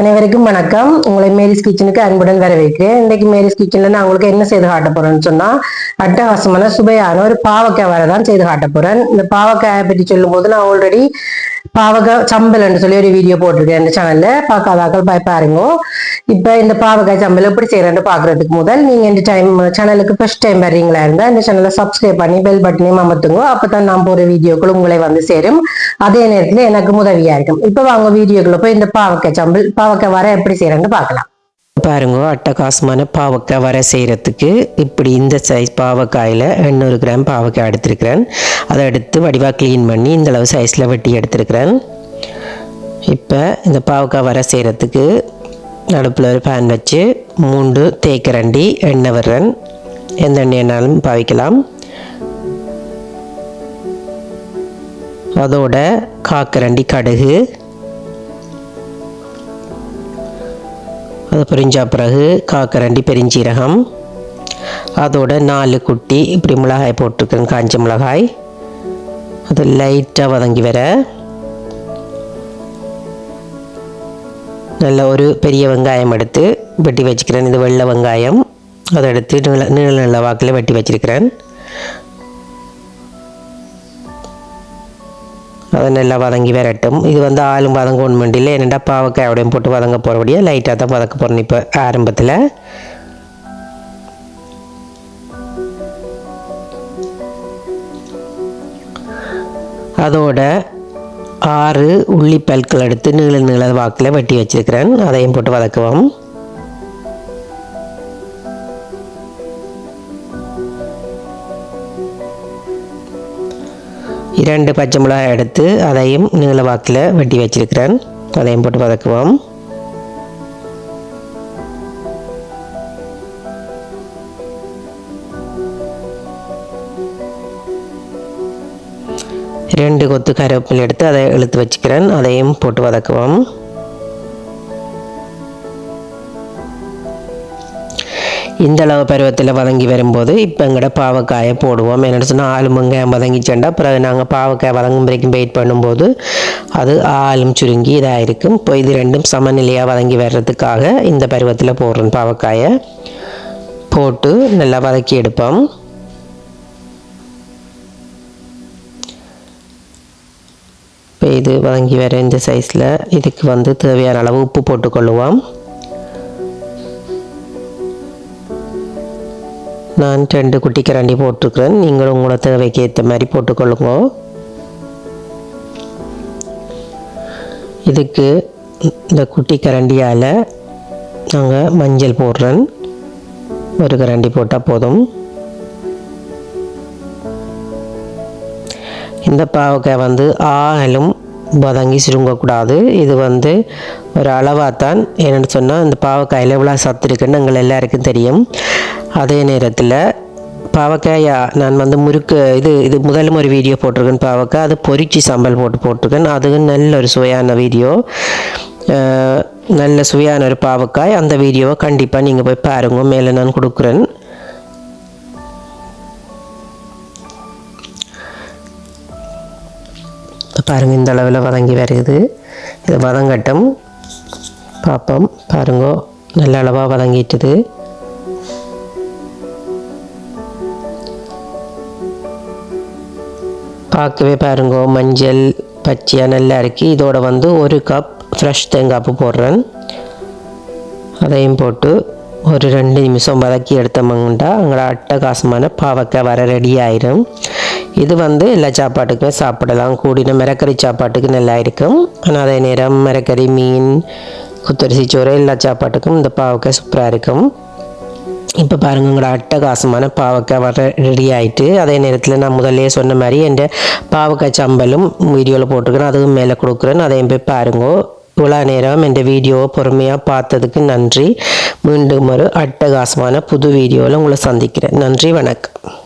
அனைவருக்கும் வணக்கம். உங்களை மேரிஸ் கிச்சனுக்கு அன்புடன் வரவேற்கிறேன். இன்னைக்கு மேரிஸ் கிச்சன்ல நான் உங்களுக்கு என்ன செய்து காட்ட போறேன்னு சொன்னா அட்டகாசமான சுவையான ஒரு பாவக்காய் வரை தான் செய்து காட்ட போறேன். இந்த பாவக்காயை பற்றி சொல்லும் போது நான் ஆல்ரெடி பாவக்காய் சம்பல்னு சொல்லி ஒரு வீடியோ போட்டிருக்கேன் இந்த சேனல்ல பார்க்காதாக்கள் பாய் பாருங்க இப்ப இந்த பாவக்காய் சம்பல் எப்படி செய்யறேன்னு பாக்குறதுக்கு முதல் நீங்க இந்த டைம் சேனலுக்கு ஃபர்ஸ்ட் டைம் வர்றீங்களா இருந்தா இந்த சேனலை சப்ஸ்கிரைப் பண்ணி பெல் பட்டனையும் அமர்த்துங்க. அப்பதான் நான் போற வீடியோக்கள் உங்களை வந்து சேரும். அதே நேரத்துல எனக்கு உதவியா இருக்கும். இப்ப வாங்க வீடியோக்குள்ள போய் இந்த பாவக்காய் சம்பல் பாவக்காய் வர எப்படி செய்யறேன்னு பார்க்கலாம். பாருங்க அட்டகாசமான பாவக்காய் வர செய்கிறதுக்கு இப்படி இந்த சைஸ் பாவக்காயில் எண்ணூறு கிராம் பாவக்காய் எடுத்திருக்கிறேன். அதை எடுத்து வடிவாக க்ளீன் பண்ணி இந்த அளவு சைஸில் வெட்டி எடுத்திருக்கிறேன். இப்போ இந்த பாவக்காய் வர செய்கிறதுக்கு அடுப்பில் ஒரு பேன் வச்சு மூன்று தேக்கரண்டி எண்ணெய் வர்றேன் எந்த எண்ணெய்னாலும் பாவிக்கலாம். அதோட காக்கரண்டி கடுகு அது பொரிஞ்ச பிறகு காக்கரண்டி பெருஞ்சீரகம். அதோட நாலு குட்டி இப்படி மிளகாய் போட்டிருக்கேன் காஞ்ச மிளகாய். அது லைட்டாக வதங்கி வர. நல்ல ஒரு பெரிய வெங்காயம் எடுத்து வெட்டி வச்சுக்கிறேன். இது வெள்ளை வெங்காயம். அதை எடுத்து நீள நீள வாக்கில் வெட்டி வச்சிருக்கிறேன். அதை நல்லா வதங்கி வரட்டும். இது வந்து ஆளும் வதங்கணும் வேண்டியில் என்னென்னா பாவக்காயோடையும் போட்டு வதங்க போகிறபடியாக லைட்டாக தான் வதக்க போகிறேன் இப்போ ஆரம்பத்தில். அதோட ஆறு உள்ளி பல்கள் எடுத்து நீள நீள வாக்கில் வெட்டி வச்சுருக்கிறேன். அதையும் போட்டு வதக்குவோம். இரண்டு பச்சை மிளகாய் எடுத்து அதையும் நீள வாக்கில் வெட்டி வச்சிருக்கிறேன். அதையும் போட்டு வதக்குவோம். ரெண்டு கொத்து கருவேப்பிலை எடுத்து அதை இழுத்து வச்சுக்கிறேன். அதையும் போட்டு வதக்குவோம். இந்த அளவு பருவத்தில் வதங்கி வரும்போது இப்போ எங்கள்ட பாவக்காயை போடுவோம். என்னென்னு சொன்னால் ஆளும் வெங்காயம் வதங்கிச்சேன்டா. பிறகு நாங்கள் பாவக்காய் வதங்கும் வரைக்கும் வெயிட் பண்ணும்போது அது ஆளும் சுருங்கி இதாக இருக்கும் இப்போ இது ரெண்டும் சமநிலையாக வதங்கி வர்றதுக்காக இந்த பருவத்தில் போடுறோம் பாவக்காயை. போட்டு நல்லா வதக்கி எடுப்போம். இப்போ இது வதங்கி வர இந்த சைஸில் இதுக்கு வந்து தேவையான அளவு உப்பு போட்டுக்கொள்ளுவோம். நான் ரெண்டு குட்டி கரண்டி போட்டிருக்கிறேன். நீங்களும் உங்களோட தேவைக்கு ஏற்ற மாதிரி போட்டுக்கொள்ளுங்க. இதுக்கு இந்த குட்டி கரண்டியால் நாங்கள் மஞ்சள் போடுறேன். ஒரு கரண்டி போட்டால் போதும். இந்த பாவக்காய் வந்து ஆகலும் பதங்கி சுருங்கக்கூடாது இது வந்து ஒரு அளவாக தான் என்னென்னு சொன்னால் இந்த பாவக்காயில் எவ்வளோ சத்து இருக்குன்னு எங்கள் எல்லாருக்கும் தெரியும். அதே நேரத்தில் பாவக்காயா நான் வந்து முறுக்கு இது இது முதலும் ஒரு வீடியோ போட்டிருக்கேன் பாவக்காய். அது பொரிச்சி சாம்பல் போட்டு போட்டிருக்கேன். அதுவும் நல்ல ஒரு சுவையான வீடியோ. நல்ல சுவையான ஒரு பாவக்காய். அந்த வீடியோவை கண்டிப்பாக நீங்கள் போய் பாருங்க. மேலே நான் கொடுக்குறேன். பாருங்கள் இந்த அளவில் வதங்கி வருது. இது வதங்கட்டும். பார்ப்போம் பாருங்கோ நல்ல அளவாக வதங்கிட்டுது. பார்க்கவே பாருங்கோ மஞ்சள் பச்சையாக நல்லா இருக்குது இதோட வந்து ஒரு கப் ஃப்ரெஷ் தேங்காய்ப்பு போடுறேன். அதையும் போட்டு ஒரு ரெண்டு நிமிஷம் வதக்கி எடுத்தோம்னா அங்கே அட்டகாசமான பாவக்காய் வர ரெடி ஆயிரும். இது வந்து எல்லா சாப்பாட்டுக்குமே சாப்பிடலாம். கூடின மிரக்கறி சாப்பாட்டுக்கு நல்லா இருக்கும். ஆனால் அதே நேரம் மிரக்கறி மீன் குத்தரிசி சோறு எல்லா சாப்பாட்டுக்கும் இந்த பாவக்காய் சூப்பராக இருக்கும். இப்போ பாருங்க உங்களோட அட்டகாசமான பாவக்காய் வர ரெடி ஆகிட்டு அதே நேரத்தில் நான் முதல்லே சொன்ன மாதிரி என் பாவக்காய் சம்பலும் வீடியோவில் போட்டிருக்கிறேன். அதுவும் மேலே கொடுக்குறேன். அதையும் போய் பாருங்க. இவ்வளோ நேரம் என் வீடியோவை பொறுமையாக பார்த்ததுக்கு நன்றி. மீண்டும் ஒரு அட்டகாசமான புது வீடியோவில் உங்களை சந்திக்கிறேன். நன்றி வணக்கம்.